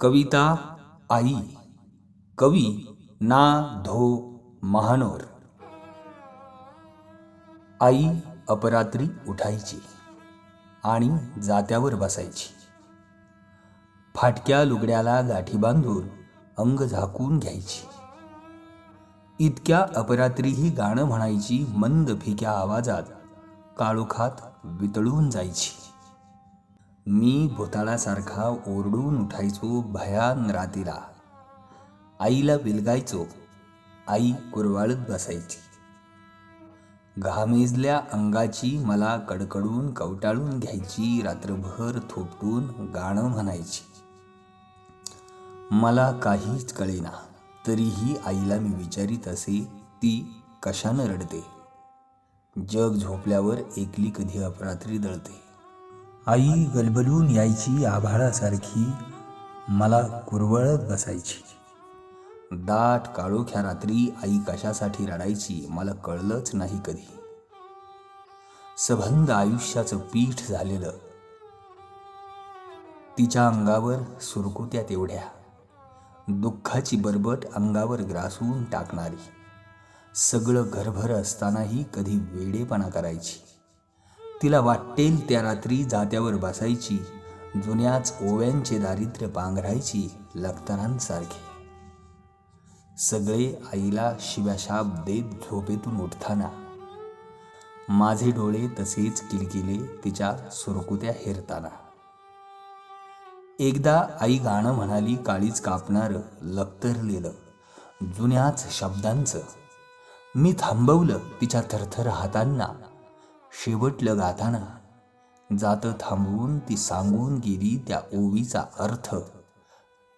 कविता आई कवी ना धो महानोर। आई अपरात्री उठायची आणि जात्यावर बसायची. फाटक्या लुगड्याला गाठी बांधून अंग झाकून घ्यायची. इतक्या अपरात्री ही गाणं म्हणायची मंद फिक्या आवाजात काळोखात वितळून जायची. मी भूताळासारखा ओरडून उठायचो भयान रातीला. आईला विलगायचो आई कुरवाळत बसायची. घामेजल्या अंगाची मला कडकडून कवटाळून घ्यायची रात्रभर थोपटून गाणं म्हणायची. मला काहीच कळेना तरीही आईला मी विचारित असे ती कशानं रडते? जग झोपल्यावर एकली कधी अपरात्री दळते. आई गलबलून यायची आभाळासारखी मला कुरवळत बसायची. दाट काळोख्या रात्री आई कशासाठी रडायची मला कळलंच नाही कधी. सबंध आयुष्याचं पीठ झालेलं. तिच्या अंगावर सुरकुत्या तेवढ्या. दुःखाची बरबट अंगावर ग्रासून टाकणारी. सगळं घरभर असतानाही कधी वेडेपणा करायची. तिला वाटेल त्या रात्री जात्यावर बसायची जुन्याच ओव्यांचे दारिद्र्य पांघरायची लखतरांसारखे सगळे आईला शिव्याशाप देत झोपेतून उठताना. माझे डोळे तसेच किलकिले तिच्या सुरकुत्या हेरताना. एकदा आई गाणं म्हणाली काळीच कापणार लखतरलेलं जुन्याच शब्दांचं मी थांबवलं तिच्या थरथर हातांना. शेवटलं गाताना जातं थांबवून ती सांगून गेली त्या ओवीचा अर्थ.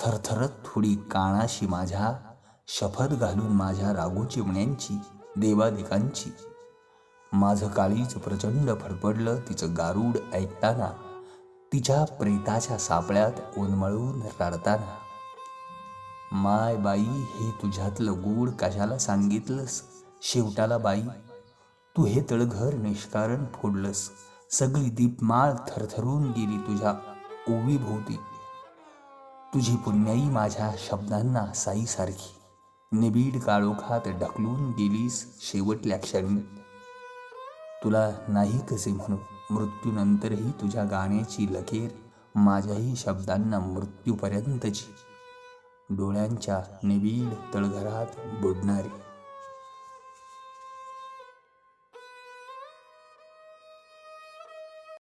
थरथरत थोडी कानाशी माझ्या शपथ घालून माझ्या रागू चिमण्यांची देवादिकांची. माझं काळीच प्रचंड फडफडलं तिचं गारूड ऐकताना तिच्या प्रेताच्या सापळ्यात उन्मळून रडताना. माय बाई हे तुझ्यातलं गूढ कशाला सांगितलंस? शेवटाला बाई तू हे तळघर निष्कारण फोडलंस. सगळी दीपमाळ थरथरून गेली तुझ्या ओवीभोवती. तुझी पुण्याई माझ्या शब्दांना साईसारखी. निबीड काळोखात ढकलून गेलीस शेवटल्या क्षणी. तुला नाही कसे म्हणू मृत्यूनंतरही तुझ्या गाण्याची लकेर माझ्याही शब्दांना मृत्यूपर्यंतची. डोळ्यांच्या निबीड तळघरात बुडणारी.